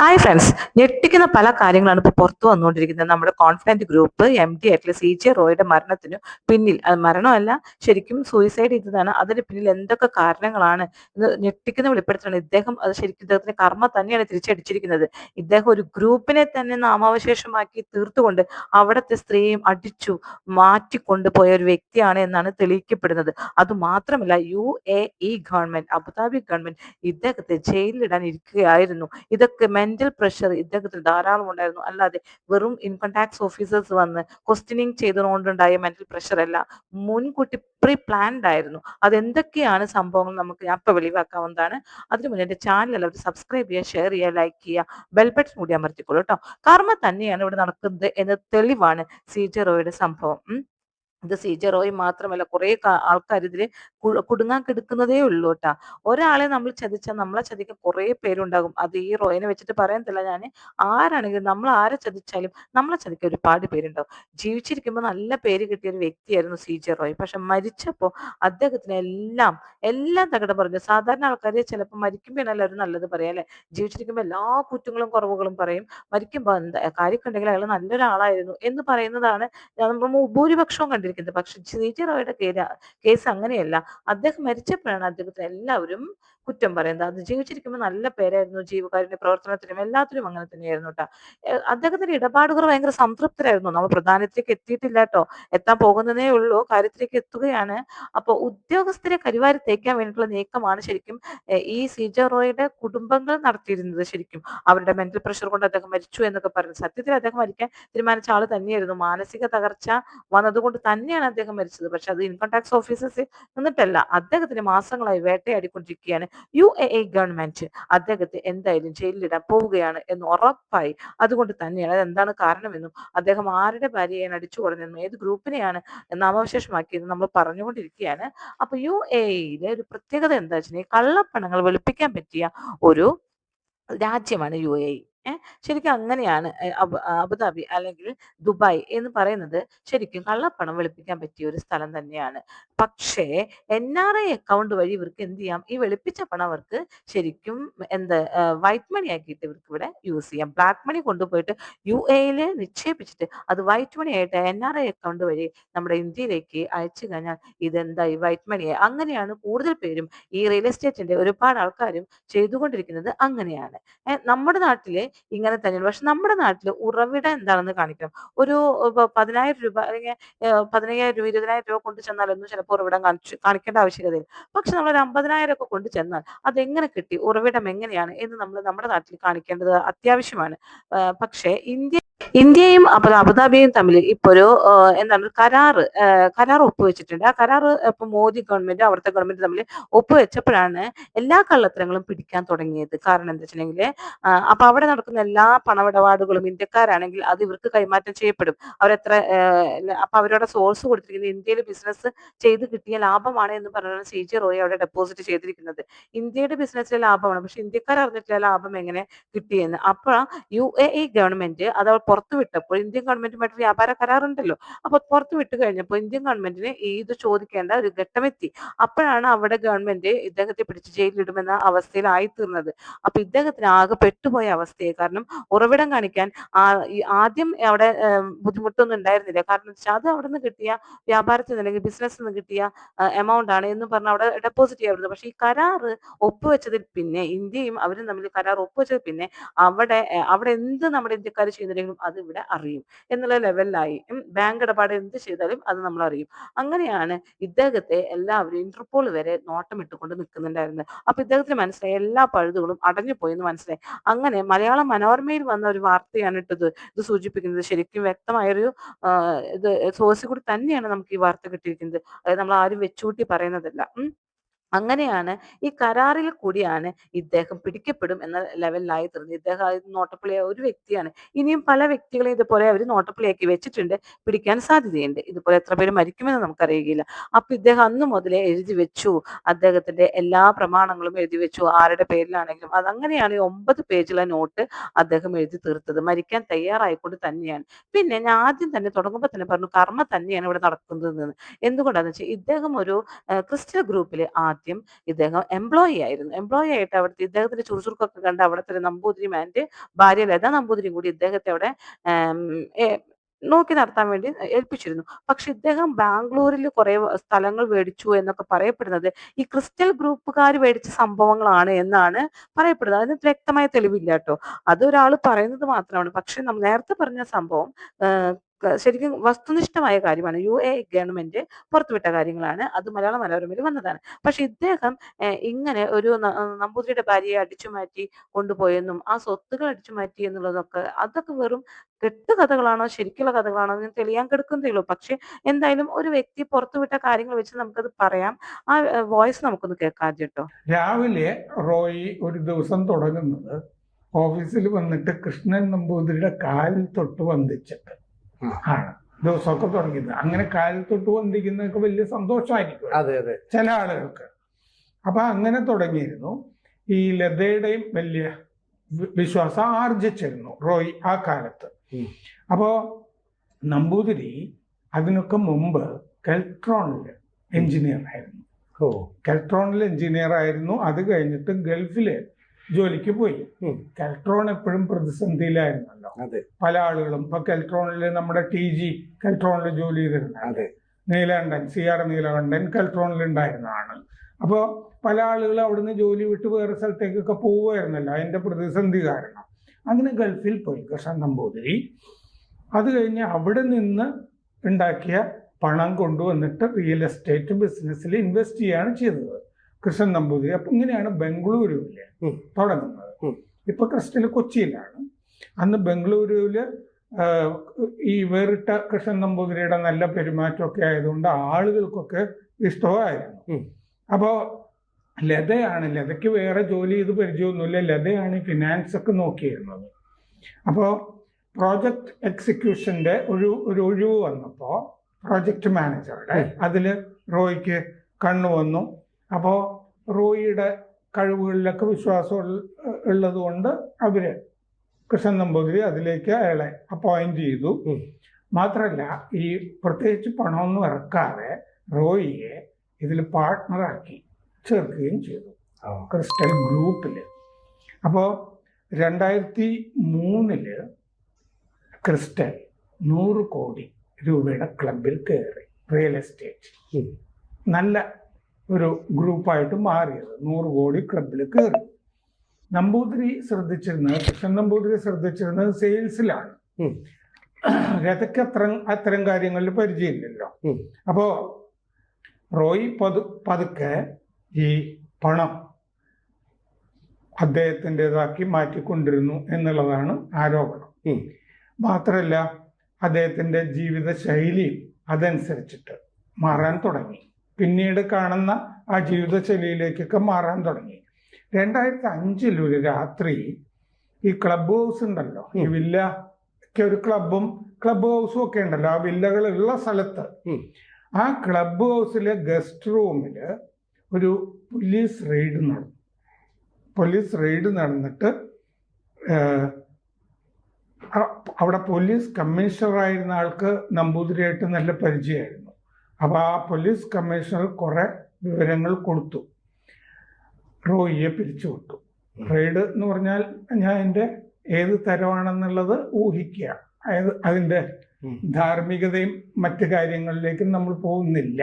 Hi friends ഞെട്ടിക്കുന്ന പല കാര്യങ്ങളാണ് ഇപ്പോൾ പുറത്തു വന്നുകൊണ്ടിരിക്കുന്നത്. നമ്മുടെ കോൺഫിഡന്റ് ഗ്രൂപ്പ് എം ഡി ആയിട്ടുള്ള സി ജെ റോയുടെ മരണത്തിന് പിന്നിൽ. അത് മരണമല്ല ശരിക്കും സൂയിസൈഡ് ചെയ്തതാണ്. അതിന് പിന്നിൽ എന്തൊക്കെ കാരണങ്ങളാണ് എന്ന് ഞെട്ടിക്കുന്ന വെളിപ്പെടുത്തലാണ്. ഇദ്ദേഹം അത് ശരിക്കും ഇദ്ദേഹത്തിന്റെ കർമ്മ തന്നെയാണ് തിരിച്ചടിച്ചിരിക്കുന്നത്. ഇദ്ദേഹം ഒരു ഗ്രൂപ്പിനെ തന്നെ നാമാവശേഷമാക്കി തീർത്തുകൊണ്ട് അവിടുത്തെ സ്ത്രീയും അടിച്ചു മാറ്റിക്കൊണ്ടുപോയ ഒരു വ്യക്തിയാണ് എന്നാണ് തെളിയിക്കപ്പെടുന്നത്. അതുമാത്രമല്ല U A E government Abu Dhabi government ഇദ്ദേഹത്തെ ജയിലിലിടാൻ ഇരിക്കുകയായിരുന്നു. ഇതൊക്കെ മെന്റൽ പ്രഷർ ഇദ്ദേഹത്തിന് ധാരാളം ഉണ്ടായിരുന്നു അല്ലാതെ വെറും ഇൻകം ടാക്സ് ഓഫീസേഴ്സ് വന്ന് ക്വസ്റ്റ്യനിങ് ചെയ്തുകൊണ്ടുണ്ടായ മെന്റൽ പ്രഷർ അല്ല മുൻകൂട്ടി പ്രീ പ്ലാൻഡ് ആയിരുന്നു. അതെന്തൊക്കെയാണ് സംഭവങ്ങൾ നമുക്ക് അപ്പം വെളിവാക്കാവുന്നതാണ്. അതിനു മുന്നേ എന്റെ ചാനൽ എല്ലാവരും സബ്സ്ക്രൈബ് ചെയ്യുക ഷെയർ ചെയ്യുക ലൈക്ക് ചെയ്യുക ബെൽ ബട്ടൺ കൂടി അമർത്തിക്കോളൂ കേട്ടോ. കർമ്മ തന്നെയാണ് ഇവിടെ നടക്കുന്നത് എന്ന തെളിവാണ് സി സംഭവം. ഇത് സി ജെ റോയ് മാത്രമല്ല കുറെ ആൾക്കാർ ഇതിൽ കുടുങ്ങാൻ കിടക്കുന്നതേ ഉള്ളൂ കേട്ടാ ഒരാളെ നമ്മൾ ചതിച്ചാൽ നമ്മളെ ചതിക്കാൻ കുറെ പേരുണ്ടാകും. അത് ഈ റോയിനെ വെച്ചിട്ട് പറയത്തില്ല ഞാൻ ആരാണെങ്കിലും നമ്മൾ ആരെ ചതിച്ചാലും നമ്മളെ ചതിക്കാൻ ഒരുപാട് പേരുണ്ടാവും ജീവിച്ചിരിക്കുമ്പോൾ നല്ല പേര് കിട്ടിയ ഒരു വ്യക്തിയായിരുന്നു സി ജെ റോയ്. പക്ഷെ മരിച്ചപ്പോൾ അദ്ദേഹത്തിന് എല്ലാം എല്ലാം തകടം പറഞ്ഞു. സാധാരണ ആൾക്കാർ ചിലപ്പോൾ മരിക്കുമ്പോഴാണ് എല്ലാവരും നല്ലത് പറയാം അല്ലെ? ജീവിച്ചിരിക്കുമ്പോൾ എല്ലാ കുറ്റങ്ങളും കുറവുകളും പറയും. മരിക്കുമ്പോൾ എന്താ കാര്യക്കുണ്ടെങ്കിൽ അയാൾ നല്ലൊരാളായിരുന്നു എന്ന് പറയുന്നതാണ് നമ്മൾ ഭൂരിപക്ഷവും കണ്ടിരിക്കുന്നത് പക്ഷെ സി ജെ റോയുടെ കേസ് അങ്ങനെയല്ല. അദ്ദേഹം മരിച്ചപ്പോഴാണ് അദ്ദേഹത്തിന് എല്ലാവരും കുറ്റം പറയുന്നത്. അത് ജീവിച്ചിരിക്കുമ്പോൾ നല്ല പേരായിരുന്നു. ജീവകാരുടെ പ്രവർത്തനത്തിനും എല്ലാത്തിനും അങ്ങനെ തന്നെയായിരുന്നു കേട്ടോ അദ്ദേഹത്തിന്റെ ഇടപാടുകൾ ഭയങ്കര സംതൃപ്തരായിരുന്നു. നമ്മൾ പ്രധാനത്തിലേക്ക് എത്തിയിട്ടില്ല കേട്ടോ എത്താൻ പോകുന്നതേ ഉള്ളൂ. കാര്യത്തിലേക്ക് എത്തുകയാണ്. അപ്പോൾ ഉദ്യോഗസ്ഥരെ കരിവാരി തേക്കാൻ വേണ്ടിയിട്ടുള്ള നീക്കമാണ് ശരിക്കും ഈ സിജ റോയുടെ കുടുംബങ്ങൾ നടത്തിയിരുന്നത് ശരിക്കും. അവരുടെ മെന്റൽ പ്രഷർ കൊണ്ട് അദ്ദേഹം മരിച്ചു എന്നൊക്കെ പറയുന്നത് സത്യത്തിൽ അദ്ദേഹം മരിക്കാൻ തീരുമാനിച്ച ആൾ തന്നെയായിരുന്നു. മാനസിക തകർച്ച വന്നതുകൊണ്ട് തന്നെയാണ് അദ്ദേഹം മരിച്ചത്. പക്ഷെ അത് ഇൻകം ടാക്സ് ഓഫീസേഴ്സ് നിന്നിട്ടല്ല. അദ്ദേഹത്തിന് മാസങ്ങളായി വേട്ടയാടിക്കൊണ്ടിരിക്കുകയാണ്. യു എ എ ഗവൺമെന്റ് അദ്ദേഹത്തെ എന്തായാലും ജയിലിലിടാൻ പോവുകയാണ് എന്ന് ഉറപ്പായി. അതുകൊണ്ട് തന്നെയാണ് അതെന്താണ് കാരണമെന്നും അദ്ദേഹം ആരുടെ ഭാര്യയാണ് അടിച്ചു കൊടുന്നെന്നും ഏത് ഗ്രൂപ്പിനെയാണ് നാമാവശേഷമാക്കിയത് നമ്മൾ പറഞ്ഞുകൊണ്ടിരിക്കുകയാണ്. അപ്പൊ യു എയിലെ ഒരു പ്രത്യേകത എന്താ വെച്ചിട്ടുണ്ടെങ്കിൽ കള്ളപ്പണങ്ങൾ വെളുപ്പിക്കാൻ പറ്റിയ ഒരു രാജ്യമാണ് യു എ ഏഹ് ശരിക്കും അങ്ങനെയാണ് അബുദാബി അല്ലെങ്കിൽ ദുബായ് എന്ന് പറയുന്നത് ശരിക്കും കള്ളപ്പണം വെളുപ്പിക്കാൻ പറ്റിയ ഒരു സ്ഥലം തന്നെയാണ്. പക്ഷേ എൻ ആർ ഐ അക്കൗണ്ട് വഴി ഇവർക്ക് എന്ത് ചെയ്യാം? ഈ വെളുപ്പിച്ച പണം അവർക്ക് ശരിക്കും എന്ത് വൈറ്റ് മണി ആക്കിയിട്ട് ഇവർക്ക് ഇവിടെ യൂസ് ചെയ്യാം. ബ്ലാക്ക് മണി കൊണ്ടുപോയിട്ട് യു എയിൽ നിക്ഷേപിച്ചിട്ട് അത് വൈറ്റ് മണി ആയിട്ട് എൻ ആർ ഐ അക്കൗണ്ട് വഴി നമ്മുടെ ഇന്ത്യയിലേക്ക് അയച്ചു കഴിഞ്ഞാൽ ഇതെന്തായി വൈറ്റ് മണി അങ്ങനെയാണ് കൂടുതൽ പേരും ഈ റിയൽ എസ്റ്റേറ്റിന്റെ ഒരുപാട് ആൾക്കാരും ചെയ്തുകൊണ്ടിരിക്കുന്നത് അങ്ങനെയാണ്. നമ്മുടെ നാട്ടിലെ ഇങ്ങനെ തന്നെയാണ് പക്ഷെ നമ്മുടെ നാട്ടിൽ ഉറവിടം എന്താണെന്ന് കാണിക്കണം. ഒരു പതിനായിരം രൂപ അല്ലെങ്കിൽ പതിനയ്യായിരം രൂപ ഇരുപതിനായിരം രൂപ കൊണ്ട് ചെന്നാലൊന്നും ചിലപ്പോൾ ഉറവിടം കാണിച്ചു കാണിക്കേണ്ട ആവശ്യകതയില്ല പക്ഷെ നമ്മൾ ഒരു അമ്പതിനായിരം ഒക്കെ കൊണ്ട് ചെന്നാൽ അതെങ്ങനെ കിട്ടി? ഉറവിടം എങ്ങനെയാണ് എന്ന് നമ്മൾ നമ്മുടെ നാട്ടിൽ കാണിക്കേണ്ടത് അത്യാവശ്യമാണ്. പക്ഷേ ഇന്ത്യ ഇന്ത്യയും അപ്പൊ അബുദാബിയും തമ്മിൽ ഇപ്പൊ ഒരു എന്താണ് കരാറ് കരാർ ഒപ്പുവെച്ചിട്ടുണ്ട്. ആ കരാർ ഇപ്പൊ മോദി ഗവൺമെന്റ് അവിടുത്തെ ഗവൺമെന്റ് തമ്മിൽ ഒപ്പുവെച്ചപ്പോഴാണ് എല്ലാ കള്ളത്തരങ്ങളും പിടിക്കാൻ തുടങ്ങിയത്. കാരണം എന്താ വെച്ചിട്ടുണ്ടെങ്കിൽ അപ്പൊ അവിടെ നടക്കുന്ന എല്ലാ പണമിടപാടുകളും ഇന്ത്യക്കാരാണെങ്കിൽ അത് ഇവർക്ക് കൈമാറ്റം ചെയ്യപ്പെടും. അവരെത്ര അപ്പൊ അവരുടെ സോഴ്സ് കൊടുത്തിരിക്കുന്നത് ഇന്ത്യയിൽ ബിസിനസ് ചെയ്ത് കിട്ടിയ ലാഭമാണ് എന്ന് പറഞ്ഞാണ് സി ജി റോയ് അവിടെ ഡെപ്പോസിറ്റ് ചെയ്തിരിക്കുന്നത്. ഇന്ത്യയുടെ ബിസിനസ്സിലെ ലാഭമാണ് പക്ഷെ ഇന്ത്യക്കാർ അറിഞ്ഞിട്ടില്ല ലാഭം എങ്ങനെ കിട്ടിയെന്ന്. അപ്പോൾ യു എ ഇ ഗവൺമെന്റ് അത് പുറത്തു വിട്ടപ്പോൾ ഇന്ത്യൻ ഗവൺമെന്റുമായിട്ട് വ്യാപാര കരാറുണ്ടല്ലോ. അപ്പൊ പുറത്തു വിട്ട് കഴിഞ്ഞപ്പോൾ ഇന്ത്യൻ ഗവൺമെന്റിന് ഇത് ചോദിക്കേണ്ട ഒരു ഘട്ടമെത്തി. അപ്പോഴാണ് അവിടെ ഗവൺമെന്റ് ഇദ്ദേഹത്തെ പിടിച്ച് ജയിലിലിടുമെന്ന അവസ്ഥയിലായി തീർന്നത് അപ്പൊ ഇദ്ദേഹത്തിന് ആകെ പെട്ടുപോയ അവസ്ഥയെ കാരണം ഉറവിടം കാണിക്കാൻ ആദ്യം അവിടെ ബുദ്ധിമുട്ടൊന്നും ഉണ്ടായിരുന്നില്ല. കാരണം അത് അവിടെ നിന്ന് കിട്ടിയ വ്യാപാരത്തിൽ നിന്ന് അല്ലെങ്കിൽ ബിസിനസ്സിൽ നിന്ന് കിട്ടിയ എമൗണ്ട് ആണ് എന്ന് പറഞ്ഞ് അവിടെ ഡെപ്പോസിറ്റ് ചെയ്യാറുണ്ട്. പക്ഷെ ഈ കരാറ് ഒപ്പുവെച്ചതിൽ പിന്നെ ഇന്ത്യയും അവരും തമ്മിൽ കരാർ ഒപ്പുവെച്ചതിൽ പിന്നെ അവിടെ അവിടെ എന്ത് നമ്മുടെ ഇന്ത്യക്കാർ ചെയ്യുന്നുണ്ടെങ്കിലും അത് ഇവിടെ അറിയും. എന്നുള്ള ലെവലിലായി ബാങ്ക് ഇടപാട് എന്ത് ചെയ്താലും അത് നമ്മൾ അറിയും. അങ്ങനെയാണ് ഇദ്ദേഹത്തെ എല്ലാവരും ഇന്റർപോൾ വരെ നോട്ടം ഇട്ടുകൊണ്ട് നിൽക്കുന്നുണ്ടായിരുന്നത്. അപ്പൊ ഇദ്ദേഹത്തിന് മനസ്സിലായി എല്ലാ പഴുതുകളും അടഞ്ഞു പോയെന്ന് മനസ്സിലായി. അങ്ങനെ മലയാള മനോരമയിൽ വന്ന ഒരു വാർത്തയാണ് ഇട്ടത്. ഇത് സൂചിപ്പിക്കുന്നത് ശരിക്കും വ്യക്തമായൊരു ഇത് സോഴ്സിൽ കൂടി തന്നെയാണ് നമുക്ക് ഈ വാർത്ത കിട്ടിയിരിക്കുന്നത്. അതായത് നമ്മൾ ആരും വെച്ചുകൂട്ടി പറയുന്നതല്ല. അങ്ങനെയാണ് ഈ കരാറിൽ കൂടിയാണ് ഇദ്ദേഹം പിടിക്കപ്പെടും എന്ന ലെവലിലായി തീർന്നത്. ഇദ്ദേഹം നോട്ടപ്പിളിയായ ഒരു വ്യക്തിയാണ്. ഇനിയും പല വ്യക്തികളെ ഇതുപോലെ അവർ നോട്ടപ്പുള്ളിയാക്കി വെച്ചിട്ടുണ്ട്. പിടിക്കാൻ സാധ്യതയുണ്ട്. ഇതുപോലെ എത്ര പേര് മരിക്കുമെന്ന് നമുക്കറിയുകയില്ല. അപ്പൊ ഇദ്ദേഹം അന്ന് മുതലേ എഴുതി വെച്ചു. അദ്ദേഹത്തിന്റെ എല്ലാ പ്രമാണങ്ങളും എഴുതി വെച്ചു. ആരുടെ പേരിലാണെങ്കിലും. അതങ്ങനെയാണ് ഈ ഒമ്പത് പേജുള്ള നോട്ട് അദ്ദേഹം എഴുതി തീർത്തത്. മരിക്കാൻ തയ്യാറായിക്കൊണ്ട് തന്നെയാണ്. പിന്നെ ഞാൻ ആദ്യം തന്നെ തുടങ്ങുമ്പോൾ തന്നെ പറഞ്ഞു കർമ്മ തന്നെയാണ് ഇവിടെ നടക്കുന്നത് എന്തുകൊണ്ടാന്ന് വെച്ചാൽ ഇദ്ദേഹം ഒരു ക്രിസ്ത്യൻ ഗ്രൂപ്പിലെ ആദ്യം ആദ്യം ഇദ്ദേഹം എംപ്ലോയി ആയിരുന്നു. എംപ്ലോയി ആയിട്ട് അവിടുത്തെ ഇദ്ദേഹത്തിന്റെ ചുറുചുറുക്കൊക്കെ കണ്ട് അവിടുത്തെ നമ്പൂതിരി ആൻഡ് ഭാര്യ ലത നമ്പൂതിരിയും കൂടി ഇദ്ദേഹത്തെ അവിടെ നോക്കി നടത്താൻ വേണ്ടി ഏൽപ്പിച്ചിരുന്നു. പക്ഷെ ഇദ്ദേഹം ബാംഗ്ലൂരിൽ കുറെ സ്ഥലങ്ങൾ മേടിച്ചു എന്നൊക്കെ പറയപ്പെടുന്നത് ഈ ക്രിസ്റ്റൽ ഗ്രൂപ്പുകാർ മേടിച്ച സംഭവങ്ങളാണ് എന്നാണ് പറയപ്പെടുന്നത്. അതിന് വ്യക്തമായ തെളിവില്ല കേട്ടോ. അത് ഒരാൾ പറയുന്നത് മാത്രമാണ്. പക്ഷെ നമ്മൾ നേരത്തെ പറഞ്ഞ സംഭവം ശരിക്കും വസ്തുനിഷ്ഠമായ കാര്യമാണ്. യു എ ഗവൺമെന്റ് പുറത്തുവിട്ട കാര്യങ്ങളാണ്. അത് മലയാള മനോരമയിൽ വന്നതാണ്. പക്ഷെ ഇദ്ദേഹം ഇങ്ങനെ ഒരു നമ്പൂതിരിയുടെ ഭാര്യയെ അടിച്ചു മാറ്റി കൊണ്ടുപോയെന്നും ആ സ്വത്തുകൾ അടിച്ചു മാറ്റി എന്നുള്ളതൊക്കെ അതൊക്കെ വെറും കെട്ടുകഥകളാണോ ശരിക്കുള്ള കഥകളാണോ എന്ന് തെളിയാൻ കിടക്കുന്നതേ ഉള്ളൂ. പക്ഷെ എന്തായാലും ഒരു വ്യക്തി പുറത്തുവിട്ട കാര്യങ്ങൾ വെച്ച് നമുക്കത് പറയാം. ആ വോയിസ് നമുക്കൊന്ന് കേൾക്കാം കേട്ടോ രാവിലെ റോയി ഒരു ദിവസം തുടങ്ങുന്നത് ഓഫീസിൽ വന്നിട്ട് കൃഷ്ണൻ നമ്പൂതിരിയുടെ കാലിൽ തൊട്ട് വന്ദിച്ചിട്ട്. ആണ്. ദിവസമൊക്കെ തുടങ്ങിയത്. അങ്ങനെ കാലിൽ തൊട്ട് വന്ദിക്കുന്നതൊക്കെ വലിയ സന്തോഷമായിരിക്കും. അതെ അതെ. ചില ആളുകൾക്ക്. അപ്പൊ അങ്ങനെ തുടങ്ങിയിരുന്നു. ഈ ലതയുടെയും വലിയ വിശ്വാസം ആർജിച്ചിരുന്നു റോയ് ആ കാലത്ത്. അപ്പോ നമ്പൂതിരി അതിനൊക്കെ മുമ്പ് കെൽട്രോണിൽ എഞ്ചിനീയർ ആയിരുന്നു ഓ. കെൽട്രോണിൽ എഞ്ചിനീയർ ആയിരുന്നു അത് കഴിഞ്ഞിട്ട് ഗൾഫിൽ ജോലിക്ക് പോയി. കെൽട്രോൺ എപ്പോഴും പ്രതിസന്ധിയിലായിരുന്നല്ലോ. പല ആളുകളും ഇപ്പൊ കെൽട്രോണിൽ നമ്മുടെ ടി ജി കെൽട്രോണിൽ ജോലി ചെയ്തിരുന്നത്. അതെ. നീലകണ്ഠൻ സി ആർ നീലകണ്ഠൻ കെൽട്രോണിൽ ഉണ്ടായിരുന്നതാണ് അപ്പോൾ പല ആളുകളും അവിടുന്ന് ജോലി വിട്ട് വേറെ സ്ഥലത്തേക്കൊക്കെ പോവുമായിരുന്നല്ലോ. അതിന്റെ പ്രതിസന്ധി കാരണം. അങ്ങനെ ഗൾഫിൽ പോയി. കൃഷ്ണൻ നമ്പൂതിരി. അത് കഴിഞ്ഞ് അവിടെ നിന്ന് ഉണ്ടാക്കിയ പണം കൊണ്ടുവന്നിട്ട് റിയൽ എസ്റ്റേറ്റ് ബിസിനസ്സിൽ ഇൻവെസ്റ്റ് ചെയ്യാണ് ചെയ്തത്. കൃഷ്ണൻ നമ്പൂതിരി. അപ്പൊ ഇങ്ങനെയാണ് ബംഗളൂരുവിൽ ഉം. തുടങ്ങുന്നത്. ഇപ്പൊ ക്രിസ്റ്റൽ കൊച്ചിയിലാണ്. അന്ന് ബംഗളൂരുവിൽ ഈ വേറിട്ട കൃഷ്ണൻ നമ്പൂതിരിയുടെ നല്ല പെരുമാറ്റമൊക്കെ ആയതുകൊണ്ട് ആളുകൾക്കൊക്കെ ഇഷ്ടമായിരുന്നു. അപ്പോൾ അപ്പോ ലതയാണ് ലതയ്ക്ക് വേറെ ജോലി ചെയ്ത് പരിചയമൊന്നുമില്ല. ലതയാണ് ഈ ഫിനാൻസ് ഒക്കെ നോക്കിയിരുന്നത്. അപ്പോൾ പ്രോജക്റ്റ് എക്സിക്യൂഷന്റെ ഒരു ഒരു ഒഴിവ് വന്നപ്പോൾ പ്രോജക്റ്റ് മാനേജറുടെ അതിൽ റോയ്ക്ക് കണ്ണു വന്നു. അപ്പോൾ റോയിയുടെ കഴിവുകളിലൊക്കെ വിശ്വാസം ഉള്ളതുകൊണ്ട് ഉള്ളത് കൊണ്ട് അവർ കൃഷ്ണൻ നമ്പൂതിരി അതിലേക്ക് അയാളെ അപ്പോയിന്റ് ചെയ്തു. മാത്രമല്ല ഈ പ്രത്യേകിച്ച് പണമൊന്നും ഇറക്കാതെ റോയിയെ ഇതിൽ പാർട്ട്ണറാക്കി ചേർക്കുകയും ചെയ്തു. ക്രിസ്റ്റൽ ഗ്രൂപ്പിൽ അപ്പോ രണ്ടായിരത്തി മൂന്നിൽ ക്രിസ്റ്റൽ നൂറ് കോടി രൂപയുടെ ക്ലബിൽ കയറി റിയൽ എസ്റ്റേറ്റ്. നല്ല ഒരു ഗ്രൂപ്പായിട്ട് മാറിയത് നൂറ് കോടി ക്ലബിൽ കയറി നമ്പൂതിരി ശ്രദ്ധിച്ചിരുന്നത് കൃഷ്ണൻ നമ്പൂതിരി ശ്രദ്ധിച്ചിരുന്നത് സെയിൽസിലാണ്. രഥയ്ക്ക് അത്തരം അത്തരം കാര്യങ്ങളിൽ പരിചയമില്ലല്ലോ. അപ്പോ റോയ് പതു പതുക്കെ ഈ പണം അദ്ദേഹത്തിന്റെതാക്കി മാറ്റിക്കൊണ്ടിരുന്നു എന്നുള്ളതാണ് ആരോപണം. മാത്രമല്ല അദ്ദേഹത്തിന്റെ ജീവിത ശൈലിയും അതനുസരിച്ചിട്ട് മാറാൻ തുടങ്ങി പിന്നീട് കാണുന്ന ആ ജീവിതശൈലിയിലേക്കൊക്കെ മാറാൻ തുടങ്ങി. രണ്ടായിരത്തി അഞ്ചിൽ ഒരു രാത്രി ഈ ക്ലബ് ഹൗസ് ഉണ്ടല്ലോ ഈ. വില്ല ഒക്കെ ഒരു ക്ലബും ക്ലബ് ഹൗസും ഒക്കെ ഉണ്ടല്ലോ ആ വില്ലകളുള്ള സ്ഥലത്ത്. ആ ക്ലബ് ഹൗസിലെ ഗസ്റ്റ് റൂമിൽ ഒരു പോലീസ് റെയ്ഡ് നടന്നു. പോലീസ് റെയ്ഡ് നടന്നിട്ട് അവിടെ പോലീസ് കമ്മീഷണറായിരുന്ന ആൾക്ക് നമ്പൂതിരിയായിട്ട് നല്ല പരിചയമായിരുന്നു. അപ്പോൾ ആ പോലീസ് കമ്മീഷണർ കുറെ വിവരങ്ങൾ കൊടുത്തു റോയിയെ പിരിച്ചുവിട്ടു റെയ്ഡ് എന്ന് പറഞ്ഞാൽ ഞാൻ എന്റെ ഏത് തരമാണെന്നുള്ളത് ഊഹിക്കുക അതായത് അതിന്റെ. ധാർമ്മികതയും മറ്റു കാര്യങ്ങളിലേക്കും നമ്മൾ പോകുന്നില്ല.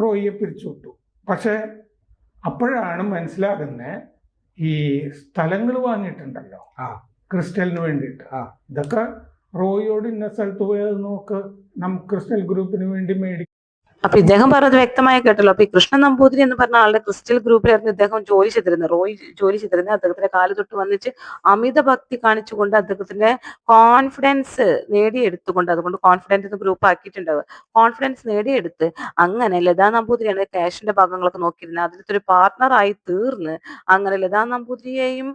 റോയിയെ പിരിച്ചുവിട്ടു പക്ഷേ അപ്പോഴാണ് മനസ്സിലാകുന്നത് ഈ സ്ഥലങ്ങൾ വാങ്ങിയിട്ടുണ്ടല്ലോ. ക്രിസ്റ്റലിന് വേണ്ടിയിട്ട്. ഇതൊക്കെ റോയിയോട് ഇന്ന സ്ഥലത്ത് പോയത് നോക്ക്. നമുക്ക് ക്രിസ്റ്റൽ ഗ്രൂപ്പിന് വേണ്ടി മേടി അപ്പൊ ഇദ്ദേഹം പറഞ്ഞത് വ്യക്തമായി കേട്ടല്ലോ. അപ്പൊ ഈ കൃഷ്ണൻ നമ്പൂതിരി എന്ന് പറഞ്ഞ ആളുടെ ക്രിസ്റ്റൽ ഗ്രൂപ്പിലായിരുന്നു ഇദ്ദേഹം ജോലി ചെയ്തിരുന്നത്. റോയ് ജോലി ചെയ്തിരുന്നത്. അദ്ദേഹത്തിന്റെ കാൽ തൊട്ട് വന്നിച്ച് അമിത ഭക്തി കാണിച്ചുകൊണ്ട് അദ്ദേഹത്തിന്റെ കോൺഫിഡൻസ് നേടിയെടുത്തുകൊണ്ട് അതുകൊണ്ട് കോൺഫിഡൻസ് എന്ന് ഗ്രൂപ്പ് ആക്കിയിട്ടുണ്ടാവുക. കോൺഫിഡൻസ് നേടിയെടുത്ത് അങ്ങനെ ലതാ നമ്പൂതിരിയാണ് ക്യാഷിന്റെ ഭാഗങ്ങളൊക്കെ നോക്കിയിരുന്നത്. അതിലത്തെ ഒരു പാർട്ട്ണറായി തീർന്ന് അങ്ങനെ ലതാ നമ്പൂതിരിയെയും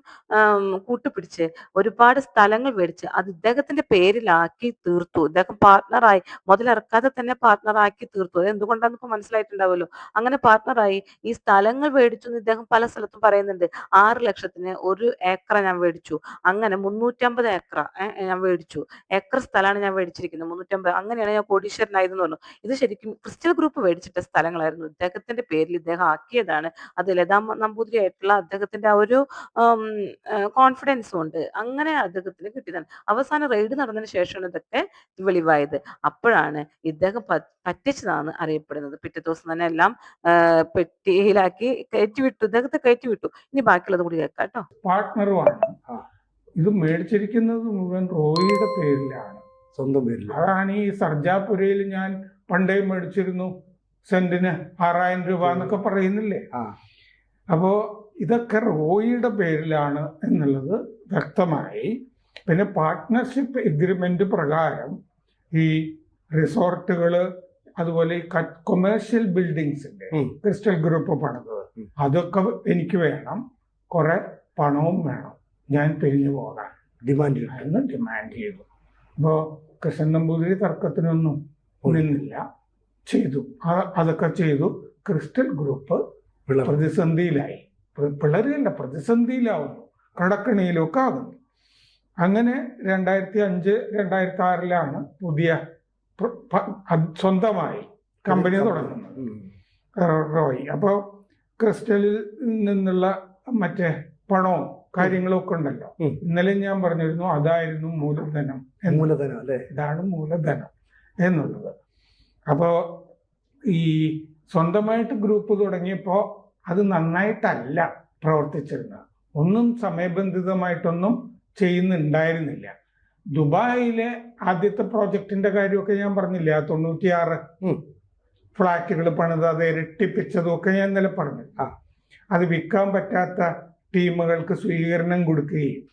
കൂട്ടുപിടിച്ച് ഒരുപാട് സ്ഥലങ്ങൾ മേടിച്ച് അത് ഇദ്ദേഹത്തിന്റെ പേരിലാക്കി തീർത്തു. ഇദ്ദേഹം പാർട്ട്ണറായി മുതലിറക്കാതെ തന്നെ പാർട്ട്ണറാക്കി തീർത്തു. അതായത് എന്തുകൊണ്ടാന്ന് ഇപ്പൊ മനസ്സിലായിട്ടുണ്ടാവുമല്ലോ? അങ്ങനെ പാർട്ണറായി ഈ സ്ഥലങ്ങൾ മേടിച്ചു എന്ന് ഇദ്ദേഹം പല സ്ഥലത്തും പറയുന്നുണ്ട്. ആറ് ലക്ഷത്തിന് ഒരു ഏക്കറ ഞാൻ മേടിച്ചു. അങ്ങനെ മുന്നൂറ്റമ്പത് ഏക്കറ ഞാൻ മേടിച്ചു. ഏക്കർ സ്ഥലമാണ് ഞാൻ മേടിച്ചിരിക്കുന്നത് മുന്നൂറ്റമ്പത്. അങ്ങനെയാണ് ഞാൻ കോടീശ്വരനായതെന്ന് പറഞ്ഞു ഇത് ശരിക്കും ക്രിസ്ത്യൻ ഗ്രൂപ്പ് മേടിച്ചിട്ട സ്ഥലങ്ങളായിരുന്നു. ഇദ്ദേഹത്തിന്റെ പേരിൽ ഇദ്ദേഹം ആക്കിയതാണ്. അത് ലതാ നമ്പൂതിരി ആയിട്ടുള്ള അദ്ദേഹത്തിന്റെ ആ ഒരു കോൺഫിഡൻസും ഉണ്ട്. അങ്ങനെ അദ്ദേഹത്തിന് കിട്ടിയതാണ്. അവസാനം റെയ്ഡ് നടന്നതിന് ശേഷമാണ് ഇതൊക്കെ വെളിവായത്. അപ്പോഴാണ് ഇദ്ദേഹം പ- പറ്റിച്ചതാണെന്ന് അറിയപ്പെടുന്നത്. പിറ്റേ ദിവസം തന്നെ എല്ലാം പെട്ടിയിലാക്കി കയറ്റി വിട്ടു ഇദ്ദേഹത്തെ കയറ്റി വിട്ടു ഇനി ബാക്കിയുള്ളത് കൂടി കേൾക്കാം കേട്ടോ. പാർട്ട്ണറുമാണ് ഇത് മേടിച്ചിരിക്കുന്നത് മുഴുവൻ റോയിയുടെ പേരിലാണ്. സ്വന്തം പേരിൽ അതാണ് ഈ സർജാപുരയിൽ ഞാൻ പണ്ടേ മേടിച്ചിരുന്നു. സെന്റിന് ആറായിരം രൂപ എന്നൊക്കെ പറയുന്നില്ലേ. അപ്പോ ഇതൊക്കെ റോയിയുടെ പേരിലാണ് എന്നുള്ളത് വ്യക്തമായി. പിന്നെ പാർട്ട്ണർഷിപ്പ് എഗ്രിമെന്റ് പ്രകാരം ഈ റിസോർട്ടുകൾ അതുപോലെ ഈ കൊമേഴ്ഷ്യൽ ബിൽഡിങ്സിന്റെ. ക്രിസ്റ്റൽ ഗ്രൂപ്പ് പണിതത് അതൊക്കെ എനിക്ക് വേണം. കുറെ പണവും വേണം. ഞാൻ പിരിഞ്ഞു പോകാൻ. ഡിമാൻഡ് ചെയ്തു. ഡിമാൻഡ് ചെയ്തു. അപ്പോൾ കൃഷ്ണൻ നമ്പൂതിരി തർക്കത്തിനൊന്നും നിന്നില്ല. ചെയ്തു. അതൊക്കെ ചെയ്തു. ക്രിസ്റ്റൽ ഗ്രൂപ്പ് പ്രതിസന്ധിയിലായി. പി- പിളരുകയല്ല പ്രതിസന്ധിയിലാവുന്നു. കടക്കണിയിലൊക്കെ ആകുന്നു. അങ്ങനെ രണ്ടായിരത്തി അഞ്ച് രണ്ടായിരത്തി ആറിലാണ് പുതിയ സ്വന്തമായി കമ്പനി തുടങ്ങുന്നത് റോയി. അപ്പോൾ ക്രിസ്റ്റലിൽ നിന്നുള്ള മറ്റേ പണവും കാര്യങ്ങളും ഒക്കെ ഉണ്ടല്ലോ. ഇന്നലെ ഞാൻ പറഞ്ഞിരുന്നു അതായിരുന്നു മൂലധനം മൂലധനം അല്ലേ? ഇതാണ് മൂലധനം എന്നുള്ളത്. അപ്പോൾ ഈ സ്വന്തമായിട്ട് ഗ്രൂപ്പ് തുടങ്ങിയപ്പോൾ അത് നന്നായിട്ടല്ല പ്രവർത്തിച്ചിരുന്നത്. ഒന്നും സമയബന്ധിതമായിട്ടൊന്നും ചെയ്യുന്നുണ്ടായിരുന്നില്ല. ദുബായിലെ ആദ്യത്തെ പ്രോജക്റ്റിന്റെ കാര്യമൊക്കെ ഞാൻ പറഞ്ഞില്ലേ? ആ തൊണ്ണൂറ്റിയാറ് ഫ്ളാറ്റുകൾ ഫ്ലാറ്റുകൾ പണിത് അത് ഇരട്ടിപ്പിച്ചതും ഒക്കെ ഞാൻ ഇന്നലെ പറഞ്ഞു. അത് വിൽക്കാൻ പറ്റാത്ത ടീമുകൾക്ക് സ്വീകരണം കൊടുക്കുകയും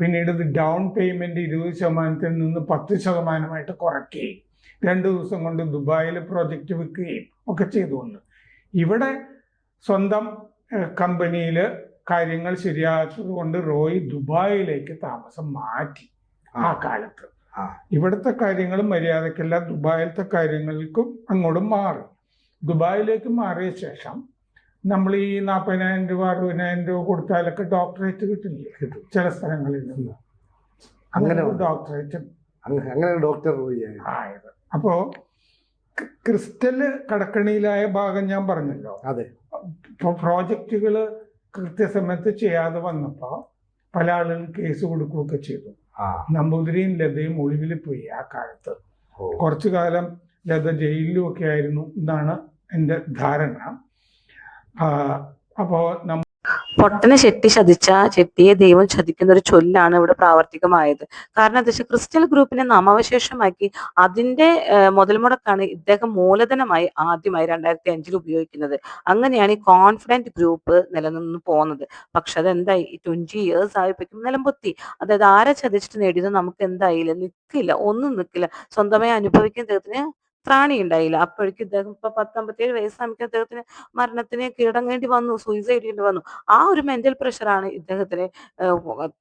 പിന്നീട് ഇത് ഡൗൺ പേയ്മെന്റ് ഇരുപത് ശതമാനത്തിൽ നിന്ന് പത്ത് ശതമാനമായിട്ട് കുറയ്ക്കുകയും രണ്ടു ദിവസം കൊണ്ട് ദുബായിൽ പ്രോജക്റ്റ് വിൽക്കുകയും ഒക്കെ ചെയ്തു വന്നു. ഇവിടെ സ്വന്തം കമ്പനിയിൽ കാര്യങ്ങൾ ശരിയാത്തത് കൊണ്ട് റോയ് ദുബായിലേക്ക് താമസം മാറ്റി. ആ കാലത്ത്. ആ. ഇവിടുത്തെ കാര്യങ്ങൾ മര്യാദക്കല്ല. ദുബായിലത്തെ കാര്യങ്ങൾക്കും അങ്ങോട്ടും മാറി. ദുബായിലേക്ക് മാറിയ ശേഷം നമ്മൾ ഈ നാൽപ്പതിനായിരം രൂപ അറുപതിനായിരം രൂപ കൊടുത്താലൊക്കെ ഡോക്ടറേറ്റ് കിട്ടില്ലേ? കിട്ടും. ചില സ്ഥലങ്ങളിൽ നിന്ന്. അങ്ങനെ ഡോക്ടറേറ്റ് അങ്ങ- അങ്ങനെ ഡോക്ടർ. ആയത്. അപ്പോ ക്രിസ്റ്റൽ കടക്കണിയിലായ ഭാഗം ഞാൻ പറഞ്ഞല്ലോ. അതെ. ഇപ്പൊ പ്രോജക്റ്റുകൾ കൃത്യസമയത്ത് ചെയ്യാതെ വന്നപ്പോ പല ആളുകളും കേസ് കൊടുക്കുകയൊക്കെ ചെയ്തു. നമ്പൂതിരിയും ലതയും ഒളിവിൽ പോയി ആ കാലത്ത്. കുറച്ചു കാലം ലത ജയിലിലും ഒക്കെ ആയിരുന്നു എന്നാണ് എന്റെ ധാരണ. അപ്പോൾ പൊട്ടനെ ചെട്ടി ചതിച്ച ചെട്ടിയെ ദൈവം ചതിക്കുന്ന ഒരു ചൊല്ലാണ് ഇവിടെ പ്രാവർത്തികമായത്. കാരണം എന്താ വെച്ചാൽ ക്രിസ്ത്യൻ ഗ്രൂപ്പിനെ നാമാവശേഷമാക്കി അതിന്റെ മുതൽ മുടക്കാണ് ഇദ്ദേഹം മൂലധനമായി ആദ്യമായി രണ്ടായിരത്തി അഞ്ചിൽ ഉപയോഗിക്കുന്നത്. അങ്ങനെയാണ് ഈ കോൺഫിഡന്റ് ഗ്രൂപ്പ് നിലനിന്ന് പോകുന്നത് പക്ഷെ അതെന്തായി? ട്വന്റി ഇയേഴ്സ് ആയപ്പോഴേക്കും നിലംപൊത്തി. അതായത് ആരെ ചതിച്ചിട്ട് നേടിയത് നമുക്ക് എന്തായില്ല? നിൽക്കില്ല ഒന്നും നിൽക്കില്ല സ്വന്തമായി അനുഭവിക്കുന്ന ഇദ്ദേഹത്തിന് ത്രാണി ഉണ്ടായില്ല അപ്പോഴേക്കും ഇദ്ദേഹം ഇപ്പൊ പത്തമ്പത്തേഴ് വയസ്സാകുമ്പോൾ അദ്ദേഹത്തിന് മരണത്തിന് കീഴടങ്ങേണ്ടി വന്നു സൂയിസൈഡ് ചെയ്യേണ്ടി വന്നു. ആ ഒരു മെന്റൽ പ്രഷറാണ് ഇദ്ദേഹത്തിനെ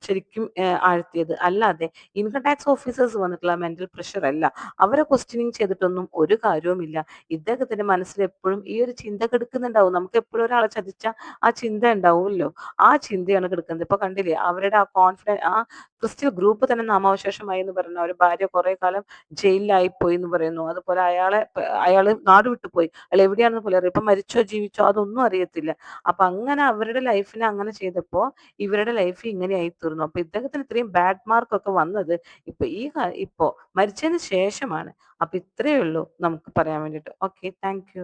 ശരിക്കും ആഴ്ത്തിയത്. അല്ലാതെ ഇൻകം ടാക്സ് ഓഫീസേഴ്സ് വന്നിട്ടുള്ള മെന്റൽ പ്രഷർ അല്ല. അവരെ ക്വസ്റ്റ്യനിങ് ചെയ്തിട്ടൊന്നും ഒരു കാര്യവുമില്ല. ഇദ്ദേഹത്തിന്റെ മനസ്സിൽ എപ്പോഴും ഈ ഒരു ചിന്ത കിടക്കുന്നുണ്ടാവും. നമുക്ക് എപ്പോഴും ഒരാളെ ചതിച്ച ആ ചിന്ത ഉണ്ടാവുമല്ലോ. ആ ചിന്തയാണ് കിടക്കുന്നത്. ഇപ്പൊ കണ്ടില്ലേ അവരുടെ ആ കോൺഫിഡൻസ് ആ ക്രിസ്ത്യൻ ഗ്രൂപ്പ് തന്നെ നാമാവശേഷമായി എന്ന് പറയുന്ന ഒരു ഭാര്യ കുറെ കാലം ജയിലിലായി പോയി എന്ന് പറയുന്നു. അതുപോലെ അയാളെ അയാൾ നാട് വിട്ടു പോയി. അയാൾ എവിടെയാണെന്ന് പോലും അറിയാം ഇപ്പൊ മരിച്ചോ ജീവിച്ചോ അതൊന്നും അറിയത്തില്ല. അപ്പൊ അങ്ങനെ അവരുടെ ലൈഫിനെ അങ്ങനെ ചെയ്തപ്പോ ഇവരുടെ ലൈഫ് ഇങ്ങനെയായി തീർന്നു അപ്പൊ ഇദ്ദേഹത്തിന് ഇത്രയും ബാഡ് മാർക്ക് ഒക്കെ വന്നത് ഇപ്പൊ ഈ ഇപ്പോ മരിച്ചതിന് ശേഷമാണ്. അപ്പൊ ഇത്രയേ ഉള്ളൂ നമുക്ക് പറയാൻ വേണ്ടിട്ട് ഓക്കെ താങ്ക്